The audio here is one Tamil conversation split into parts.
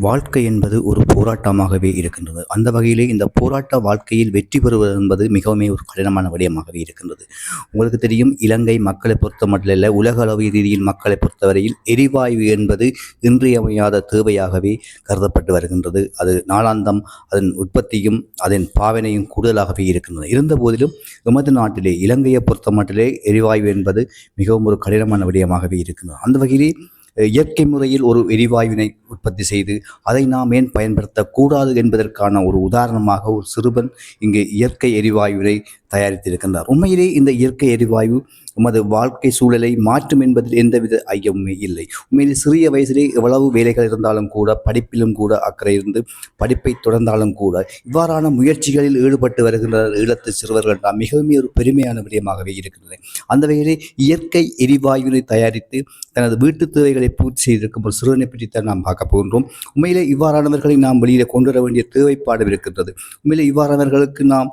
வாழ்க்கை என்பது ஒரு போராட்டமாகவே இருக்கின்றது. அந்த வகையிலே இந்த போராட்ட வாழ்க்கையில் வெற்றி பெறுவது என்பது மிகவும் ஒரு கடினமான விடயமாகவே இருக்கின்றது. உங்களுக்கு தெரியும் இலங்கை மக்களை பொறுத்த மட்டும் இல்லை உலக அளவு ரீதியில் மக்களை பொறுத்தவரையில் எரிவாயு என்பது இன்றியமையாத தேவையாகவே கருதப்பட்டு வருகின்றது. அது நாளாந்தம் அதன் உற்பத்தியும் அதன் பாவனையும் கூடுதலாகவே இருக்கின்றது. இருந்த போதிலும் எமது நாட்டிலே இலங்கையை பொறுத்த மட்டிலே எரிவாயு என்பது மிகவும் ஒரு கடினமான விடயமாகவே இருக்கின்றது. அந்த வகையிலே இயற்கை முறையில் ஒரு எரிவாயுவினை உற்பத்தி செய்து அதை நாம் ஏன் பயன்படுத்தக்கூடாது என்பதற்கான ஒரு உதாரணமாக ஒரு சிறுவன் இங்கு இயற்கை எரிவாயுவினை தயாரித்திருக்கின்றார். உண்மையிலே இந்த இயற்கை எரிவாயு உமது வாழ்க்கை சூழலை மாற்றும் என்பதில் எந்தவித ஐயமுமே இல்லை. உண்மையில் சிறிய வயசிலே எவ்வளவு வேலைகள் இருந்தாலும் கூட படிப்பிலும் கூட அக்கறை இருந்து படிப்பை தொடர்ந்தாலும் கூட இவ்வாறான முயற்சிகளில் ஈடுபட்டு வருகின்ற ஈழத்து சிறுவர்கள் தான் மிகவும் ஒரு பெருமையான விடயமாகவே இருக்கிறது அந்த வகையிலே இயற்கை எரிவாயுவினை தயாரித்து தனது வீட்டு தேவைகளை பூர்த்தி செய்திருக்கும் ஒரு சிறுவனை பற்றித்தான் நாம் பார்க்க போகின்றோம். உண்மையிலே இவ்வாறானவர்களை நாம் வெளியில கொண்டு வர வேண்டிய தேவைப்பாடு இருக்கின்றது. உண்மையிலே இவ்வாறானவர்களுக்கு நாம்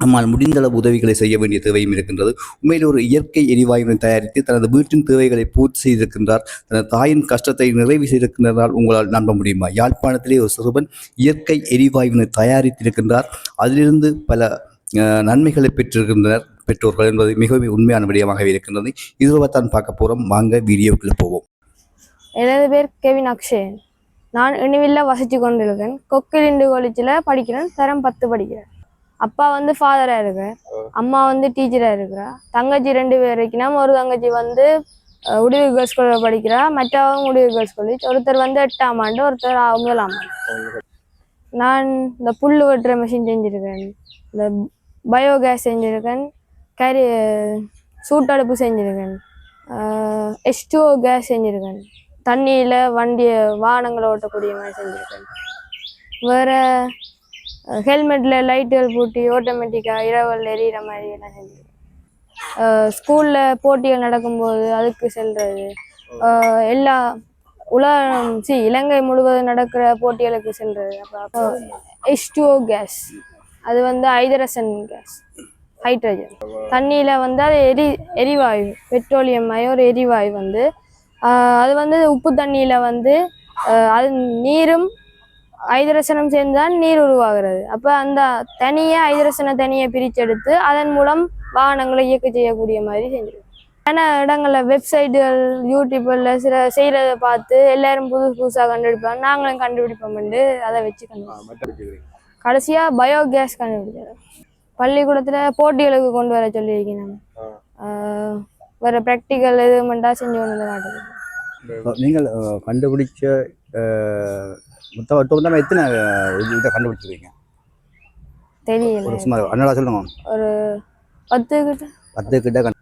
நம்மால் முடிந்தளவு உதவிகளை செய்ய வேண்டிய தேவையும் இருக்கின்றது. உண்மையில் ஒரு இயற்கை எரிவாயுவை தயாரித்து தனது வீட்டின் தேவைகளை பூர்த்தி செய்திருக்கின்றார். தனது தாயின் கஷ்டத்தை நிறைவு செய்திருக்கின்றால் உங்களால் நம்ப முடியுமா? யாழ்ப்பாணத்திலே ஒரு சிறுவன் இயற்கை எரிவாயுவினை தயாரித்திருக்கின்றார். அதிலிருந்து பல நன்மைகளை பெற்றிருக்கின்றனர் பெற்றோர்கள் என்பது மிகவும் உண்மையான விடயமாகவே இருக்கின்றது. இதுவாக தான் பார்க்க போகிறோம் வாங்க வீடியோக்குள்ளே போவோம். எனது பேர் கெவின் அக்ஷயன். நான் இனிவில்ல வசித்து கொண்டிருக்கேன். கொக்கிலிண்டு காலேஜில் படிக்கிறேன். தரம் பத்து படிக்கிறேன். அப்பா வந்து ஃபாதரா இருக்கார் அம்மா வந்து டீச்சரா இருக்கிறா தங்கச்சி ரெண்டு பேர் இருக்கணும் ஒரு தங்கச்சி வந்து அஹ், உடுவி கேர்ள்ஸ் ஸ்கூலில் படிக்கிறா. மற்றவங்க உடுவி கேர்ள்ஸ் காலேஜ் ஒருத்தர் வந்து எட்டாம் ஆண்டு ஒருத்தர் ஒன்பதாம் முதலாம் ஆண்டு. நான் இந்த புல் வெட்டுற மிஷின் செஞ்சுருக்கேன். இந்த பயோகேஸ் செஞ்சுருக்கேன். கரி சூட்டடுப்பு செஞ்சுருக்கேன். எஸ்டோ கேஸ் செஞ்சுருக்கேன். தண்ணியில் வண்டியை வாகனங்களை ஓட்டக்கூடிய மாதிரி செஞ்சுருக்கேன். வேறு ஹெல்மெட்டில் லைட்டுகள் பூட்டி ஆட்டோமேட்டிக்காக இரவல் எரியிற மாதிரி எல்லாம் ஸ்கூலில் போட்டிகள் நடக்கும்போது அதுக்கு செல்வது எல்லா உலகம் சி இலங்கை முழுவதும் நடக்கிற போட்டிகளுக்கு செல்வது அப்போ ஹெச்டிஓ கேஸ் அது வந்து ஐதரசன் கேஸ் ஹைட்ரஜன் தண்ணியில் வந்து அது எரி எரிவாயு பெட்ரோலியம் மாதிரி ஒரு எரிவாயு வந்து அது வந்து உப்பு தண்ணியில் வந்து அது நீரும் ஐதரசனம் சேர்ந்து தான் நீர் உருவாகிறது. அப்போ அந்த தனியை ஐதரசன தனியை பிரிச்செடுத்து அதன் மூலம் வாகனங்களை இயக்க செய்யக்கூடிய மாதிரி செஞ்சிருக்கோம். ஏன்னா இடங்களில் வெப்சைட்டுகள் யூடியூப்ல சில செய்கிறத பார்த்து எல்லாரும் புதுசு புதுசாக கண்டுபிடிப்பாங்க. நாங்களும் கண்டுபிடிப்போம் அதை வச்சு கண்டுபிடிப்போம் கடைசியாக பயோகேஸ் கண்டுபிடிச்சிடும் பள்ளிக்கூடத்தில் போட்டிகளுக்கு கொண்டு வர சொல்லியிருக்கேன் நான் வர ப்ராக்டிக்கல் எது மட்டும் செஞ்சு கொண்டு வந்து நீங்கள் கண்டுபிடிச்ச மொத்தம் மொத்தமாக எத்தனை இதை கண்டுபிடிச்சிருக்கீங்க? தெரியல. சும்மா அண்ணா சொல்லுங்க. ஒரு பத்து கிட்ட. பத்து கிட்ட கண்டு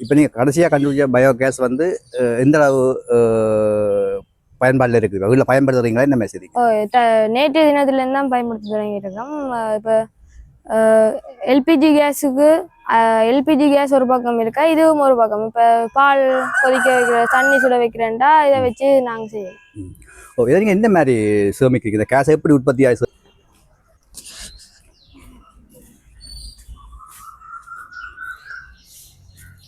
இப்போ நீங்கள் கடைசியாக கண்டுபிடிச்ச பயோகேஸ் வந்து அஹ், எந்த அளவு பயன்பாட்டில் இருக்குது வீட்டில் பயன்படுத்துறீங்களா என்ன மெசேஜ் நேற்று தினத்துலேருந்து தான் பயன்படுத்த தொடங்கியிருக்கோம் இப்போ எல்பிஜி கேஸுக்கு எல்பிஜி கேஸ் ஒரு பக்கம் இருக்கா இதுவும் ஒரு பக்கம். இப்போ பால் கொதிக்க வைக்கிற தண்ணி சுட வைக்கிறேன்டா இதை வச்சு நாங்கள் செய்யணும். ஓ இதை நீங்கள் எந்த மாதிரி சேமிக்கிறீங்க? இந்த கேஸ் எப்படி உற்பத்தி ஆகி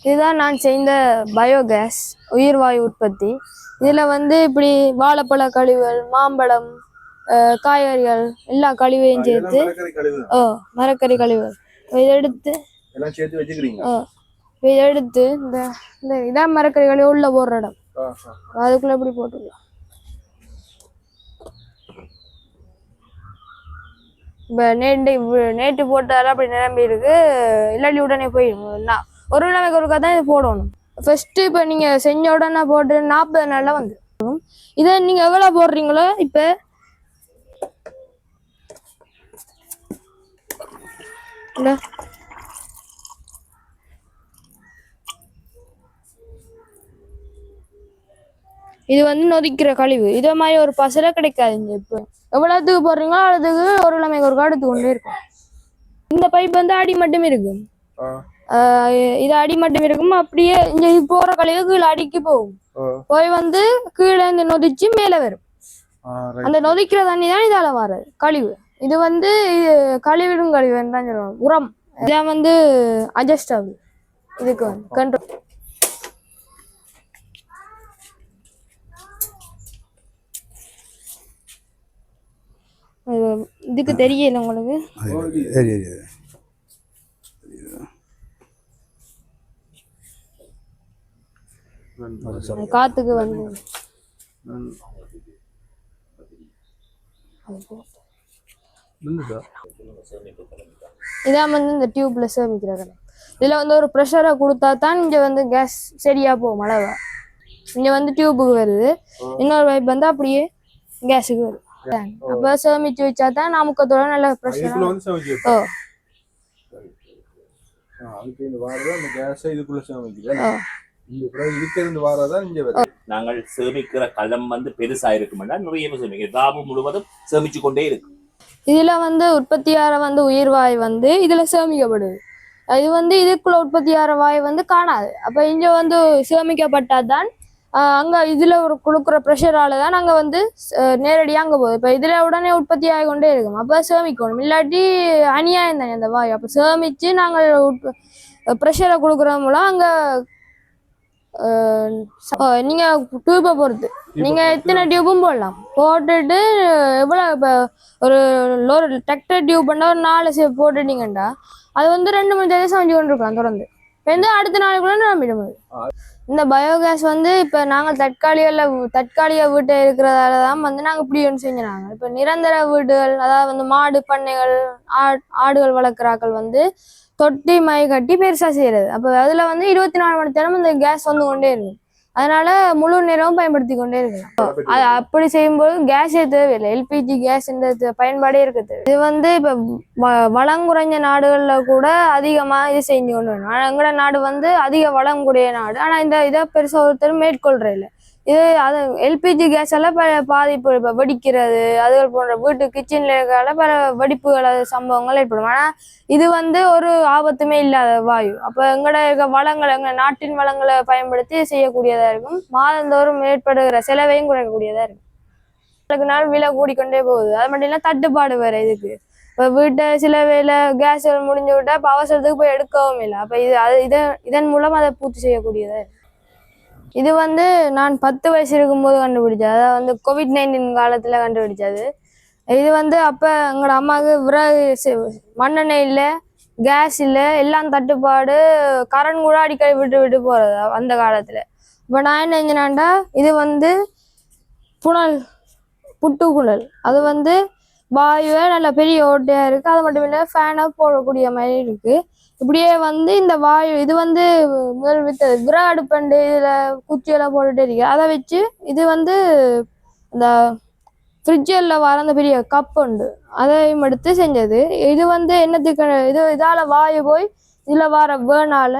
இதுதான் நான் செய்த பயோகேஸ் உயிர்வாயு உற்பத்தி. இதில் வந்து இப்படி வாழைப்பழ கழிவுகள் மாம்பழம் காய்கறிகள் எல்லா கழிவையும் சேர்த்து ஓ மரக்கறி கழிவுகள். இதை எடுத்து ஓ இதை எடுத்து இந்த இந்த இதான் மரக்கறி கழிவு உள்ள போடுற இடம். அதுக்குள்ள இப்படி போட்டுக்கலாம். இப்போ நேற்று நேற்று போட்டாலும் அப்படி நிரம்பி இருக்கு. இல்லாட்டி உடனே போயிடும் நான் ஒரு நிலைமைக்கு ஒருக்கா தான் இது போடணும். ஃபர்ஸ்ட்டு இப்போ நீங்கள் செஞ்ச உடனே போட்டு நாற்பது நாளில் வந்துடும் இதை நீங்கள் எவ்வளோ போடுறீங்களோ இப்போ? இல்லை இது வந்து நொதிக்கிற கழிவு. இதே மாதிரி ஒரு பசல கிடைக்காதுங்க இப்போ. எவ்வளோத்துக்கு போடுறீங்களோ அவ்வளோத்துக்கு ஒரு கிழமைக்கு ஒரு எடுத்து கொண்டே இருக்கும். இந்த பைப் வந்து அடி மட்டும் இருக்கும். இது அடி மட்டும் இருக்கும். அப்படியே இங்க போற கழிவு கீழே அடிக்கு போகும். போய் வந்து கீழே இந்த நொதிச்சு மேலே வரும். அந்த நொதிக்கிற தண்ணி தான் இதால வர்றது கழிவு. இது வந்து இது கழிவிடும் கழிவுன்னு தான் சொல்லுவாங்க. உரம். இதான் வந்து அட்ஜஸ்ட் ஆகுது. இதுக்கு வந்து கண்ட்ரோல் இதுக்கு தெரியல உங்களுக்கு? காத்துக்கு வந்து இதான் வந்து இந்த டியூப்ல சேமிக்கிறது இதுல வந்து ஒரு ப்ரெஷரை கொடுத்தா தான் இங்க வந்து கேஸ் சரியா போகும் அளவா. இங்க வந்து டியூபுக்கு வருது. இன்னொரு பைப் வந்து அப்படியே கேஸுக்கு வருது. இந்த பிறகு இதுக்கு இருந்து வாரதான் இங்க வருது நாங்கள் சேமிக்கிற களம் வந்து பெருசா இருக்குமெண்டா நிறைய சேமிக்கிறோம் ராபு முழுவதும் சேமிச்சு கொண்டே இருக்கு. இதுல வந்து உற்பத்தியார வந்து உயிர்வாய் வந்து இதுல சேமிக்கப்படுது. இது வந்து இதுக்குள்ள உற்பத்தியார வாய் வந்து காணாது. அப்ப இங்க வந்து சேமிக்கப்பட்டாதான் அங்க இதுல ஒரு கொடுக்குற ப்ரெஷரால தான் அங்க வந்து அஹ் நேரடியா அங்க போகுது இப்ப இதுல உடனே உற்பத்தி ஆகி கொண்டே இருக்கும். அப்ப சேமிக்கணும். இல்லாட்டி அநியாயம் தானே அந்த வாய். அப்ப சேமிச்சு நாங்கள் ப்ரெஷரை கொடுக்குற மூலம் அங்க ஆஹ் ச- நீங்க டியூப்பை பொறுத்து. நீங்க எத்தனை டியூப்பும் போடலாம்? போட்டுட்டு எவ்வளவு இப்ப ஒரு லோர் டிராக்டர் டியூப் பண்ணா ஒரு நாலு போட்டுட்டீங்கண்டா அது வந்து ரெண்டு மணி நேரம் செஞ்சு கொண்டு இருக்கலாம் தொடர்ந்து. இப்போ வந்து அடுத்த நாளுக்குள்ள நம்பிட முடியும். இந்த பயோகேஸ் வந்து இப்போ நாங்கள் தற்காலிகல தற்காலிக வீட்டை இருக்கிறதால தான் வந்து நாங்கள் இப்படி ஒன்று செஞ்சுறாங்க இப்போ நிரந்தர வீடுகள் அதாவது வந்து மாடு பண்ணைகள் ஆட் ஆடுகள் வளர்க்குறாக்கள் வந்து தொட்டி மை கட்டி பெருசாக செய்கிறது அப்போ அதில் வந்து இருபத்தி நாலு மணி நேரம் இந்த கேஸ் வந்து கொண்டே இருக்கும். அதனால முழு நேரமும் பயன்படுத்தி கொண்டே இருக்கலாம். அது அப்படி செய்யும்போது கேஸே தேவையில்லை. எல்பிஜி கேஸ் பயன்பாடே இருக்குது இது வந்து இப்போ வளம் குறைஞ்ச நாடுகள்ல கூட அதிகமா இது செஞ்சு கொண்டு வரணும். ஆனா எங்களோட நாடு வந்து அதிக வளம் கூடிய நாடு. ஆனா இந்த இதை பெருசா ஒருத்தர் மேற்கொள்ற இல்ல. இது அது எல்பிஜி கேஸ் எல்லாம் பல பாதிப்பு இப்போ வெடிக்கிறது அது போன்ற வீட்டு கிச்சன்ல இருக்கிற பல வெடிப்புகள் அது சம்பவங்கள் ஏற்படும். ஆனால் இது வந்து ஒரு ஆபத்துமே இல்லாத வாயு. அப்போ எங்களோட இருக்க வளங்களை எங்க நாட்டின் வளங்களை பயன்படுத்தி செய்யக்கூடியதா இருக்கும். மாதந்தோறும் ஏற்படுகிற செலவையும் குறைக்கக்கூடியதா இருக்கும். நாளுக்கு நாள் விலை கூடிக்கொண்டே போகுது. அது மட்டும் இல்லை தட்டுப்பாடு வேற இதுக்கு. இப்போ வீட்டை சில வேலை கேஸ் முடிஞ்சு விட்டா இப்போ அவசரத்துக்கு போய் எடுக்கவும் இல்லை. அப்போ இது அது இதன் இதன் மூலம் அதை பூர்த்தி செய்யக்கூடியதா இருக்கு இது வந்து நான் பத்து வயசு இருக்கும்போது கண்டுபிடிச்சது. அதாவது வந்து கோவிட் நைன்டீன் காலத்தில் கண்டுபிடிச்சது. இது வந்து அப்போ எங்களோட அம்மாவுக்கு விறகு மண்ணெண்ணெய் இல்லை கேஸ் இல்லை எல்லாம் தட்டுப்பாடு கரண்ட் கூட அடிக்கடி விட்டு விட்டு போகிறது அந்த காலத்தில். இப்போ நான் என்ன செஞ்சேனாண்டா இது வந்து புனல் புட்டுக்குழல் அது வந்து வாயுவே நல்ல பெரிய ஓட்டையா இருக்கு. அது மட்டும் இல்லை ஃபேனாக போடக்கூடிய மாதிரி இருக்கு. இப்படியே வந்து இந்த வாயு இது வந்து முதல் வித்த விற அடுப்பண்டு இதுல குச்சியெல்லாம் போட்டுட்டு இருக்கு. அதை வச்சு இது வந்து இந்த ஃப்ரிட்ஜில் வர அந்த பெரிய கப் உண்டு. அதையும் எடுத்து செஞ்சது. இது வந்து என்னத்துக்கு இது இதால வாயு போய் இதுல வர வேணால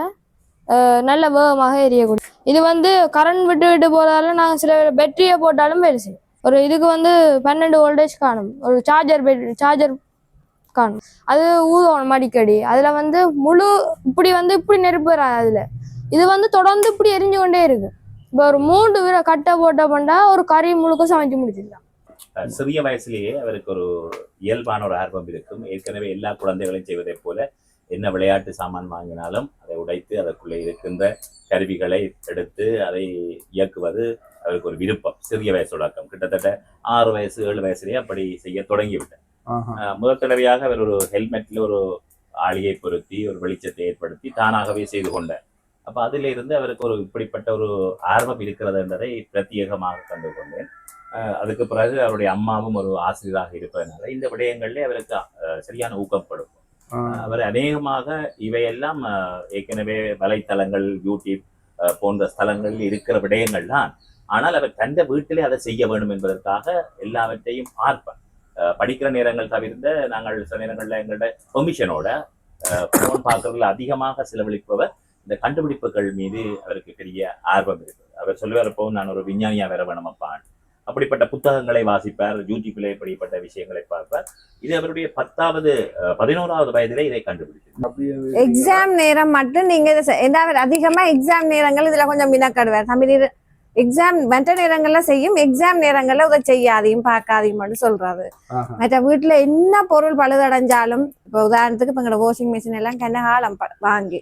நல்ல வேகமாக எரியக்கூடிய. இது வந்து கரண்ட் விட்டு விட்டு போறதால நாங்கள் சில பேட்டரியை போட்டாலும் வேலை செய்யும். ஒரு இதுக்கு வந்து பன்னெண்டு வோல்டேஜ் காணும். ஒரு சார்ஜர் சார்ஜர் காணும். அது ஊதுவோம் அடிக்கடி. அதுல வந்து முழு இப்படி வந்து இப்படி நெருப்பு வராது அதுல. இது வந்து தொடர்ந்து இப்படி எரிஞ்சு கொண்டே இருக்கு. இப்போ ஒரு மூன்று வீர கட்டை போட்ட பண்ணா ஒரு கறி முழுக்க சமைச்சு முடிச்சிடலாம். சிறிய வயசுலேயே அவருக்கு ஒரு இயல்பான ஒரு ஆர்வம் இருக்கும். ஏற்கனவே எல்லா குழந்தைகளையும் செய்வதைப் போல என்ன விளையாட்டு சாமான் வாங்கினாலும் அதை உடைத்து அதற்குள்ளே இருக்கின்ற கருவிகளை எடுத்து அதை இயக்குவது அவருக்கு ஒரு விருப்பம். சிறிய வயசு தொடக்கம் கிட்டத்தட்ட ஆறு வயசு ஏழு வயசுலேயே அப்படி செய்ய தொடங்கிவிட்டார். முதல் தடவையாக அவர் ஒரு ஹெல்மெட்ல ஒரு ஆளியை பொருத்தி ஒரு வெளிச்சத்தை ஏற்படுத்தி தானாகவே செய்து கொண்டார். அப்ப அதிலிருந்து இருந்து அவருக்கு ஒரு இப்படிப்பட்ட ஒரு ஆர்வம் இருக்கிறது என்பதை பிரத்யேகமாக கண்டு கொண்டேன் அதுக்கு பிறகு அவருடைய அம்மாவும் ஒரு ஆசிரியராக இருப்பதனால இந்த விடயங்களிலே அவருக்கு சரியான ஆ. அவர் அநேகமாக இவையெல்லாம் ஏற்கனவே வலைத்தளங்கள் யூடியூப் போன்ற ஸ்தலங்களில் இருக்கிற விடயங்கள் தான் ஆனால் அவர் தந்த வீட்டிலே அதை செய்ய வேண்டும் என்பதற்காக எல்லாவற்றையும் பார்ப்பேன் படிக்கிற நேரங்கள் தவிர்த்த நாங்கள் சில நேரங்களில் எங்களோட பெர்மிஷனோட ஃபோன் பார்க்கறதுல அதிகமாக செலவழிப்பவர் இந்த கண்டுபிடிப்புகள் மீது அவருக்கு பெரிய ஆர்வம் இருக்குது அவர் சொல்லுவார் இப்போ நான் ஒரு விஞ்ஞானியா வேற வேணுமப்பான் அப்படிப்பட்ட புத்தகங்களை வாசிப்பார் யூடியூப்ல இப்படிப்பட்ட விஷயங்களை பார்ப்பார். இது அவருடைய பத்தாவது பதினோராவது வயதிலே இதை கண்டுபிடிச்சு எக்ஸாம் நேரம் மட்டும் நீங்க அவர் அதிகமா எக்ஸாம் நேரங்கள் இதுல கொஞ்சம் மினக்கடுவார். தமிழ் எக்ஸாம் மற்ற நேரங்கள்ல செய்யும் எக்ஸாம் நேரங்கள்ல இதை செய்யாதையும் பார்க்காதையும் சொல்றாரு. மற்ற வீட்டுல என்ன பொருள் பழுதடைஞ்சாலும் இப்போ உதாரணத்துக்கு இப்போ எங்களோட வாஷிங் மிஷின் எல்லாம் கனகாலம் வாங்கி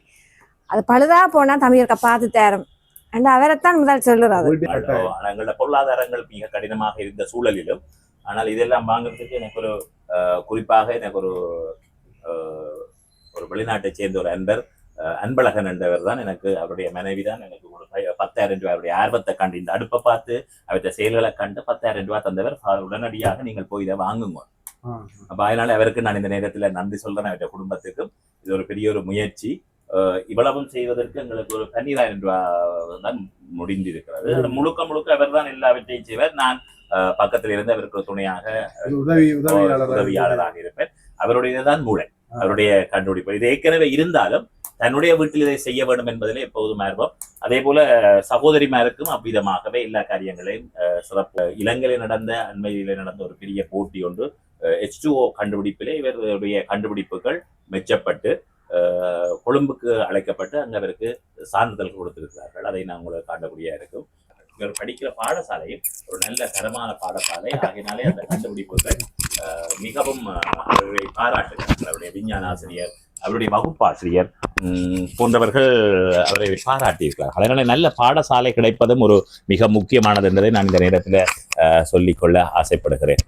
அது பழுதா போனா தமிழர்க்க பார்த்து தேரும். அண்ட் அவரைத்தான் முதல் சொல்லுறாரு. பொருளாதாரங்கள் மிக கடினமாக இருந்த சூழலிலும் ஆனால் இதெல்லாம் வாங்குறதுக்கு எனக்கு ஒரு குறிப்பாக எனக்கு ஒரு ஒரு வெளிநாட்டை சேர்ந்த ஒரு அன்பர் அன்பழகன் என்றவர் தான் எனக்கு அவருடைய மனைவி தான் எனக்கு ஒரு பத்தாயிரம் ரூபாய் அவருடைய ஆர்வத்தை கண்டு இந்த அடுப்பை பார்த்து அவருடைய செயல்களை கண்டு பத்தாயிரம் ரூபாய் தந்தவர். உடனடியாக நீங்கள் போய் இதை வாங்குங்க. அப்ப அதனால அவருக்கு நான் இந்த நேரத்துல நன்றி சொல்றேன் அவருடைய குடும்பத்துக்கும். இது ஒரு பெரிய ஒரு முயற்சி. இவ்வளவும் செய்வதற்கு எங்களுக்கு ஒரு பன்னிராயிரம் ரூபாய் தான் முடிந்திருக்கிறது. முழுக்க முழுக்க அவர் தான் எல்லாவற்றையும் செய்வார். நான் பக்கத்தில் இருந்து அவருக்கு துணையாக உதவி உதவியாளர் உதவியாளராக இருப்பேன். அவருடைய தான் மூளை அவருடைய கண்டுபிடிப்பு. இது ஏற்கனவே இருந்தாலும் தன்னுடைய வீட்டில் இதை செய்ய வேண்டும் என்பதிலே எப்போதும் ஆர்வம். அதே போல சகோதரிமாருக்கும் அவ்விதமாகவே எல்லா காரியங்களையும் சிறப்பு இலங்கையில் நடந்த அண்மையில் நடந்த ஒரு பெரிய போட்டி ஒன்று எச் கண்டுபிடிப்பிலே இவருடைய கண்டுபிடிப்புகள் மெச்சப்பட்டு கொழும்புக்கு அழைக்கப்பட்டு அங்க அவருக்கு சான்றிதழ் கொடுத்திருக்கிறார்கள். அதை நான் உங்களுக்கு காண்டபடியா இருக்கும். இவர் படிக்கிற பாடசாலையும் ஒரு நல்ல தரமான பாடசாலை. ஆகினாலே அந்த கண்டுபிடிப்புகள் மிகவும் அவருடைய பாராட்டுகள் அவருடைய விஞ்ஞான ஆசிரியர் அவருடைய வகுப்பாசிரியர் போன்றவர்கள் அவரை பாராட்டியிருக்கிறார்கள். அதனால நல்ல பாடசாலை கிடைப்பதும் ஒரு மிக முக்கியமானது என்பதை நான் இந்த நேரத்தில் சொல்லிக்கொள்ள ஆசைப்படுகிறேன்.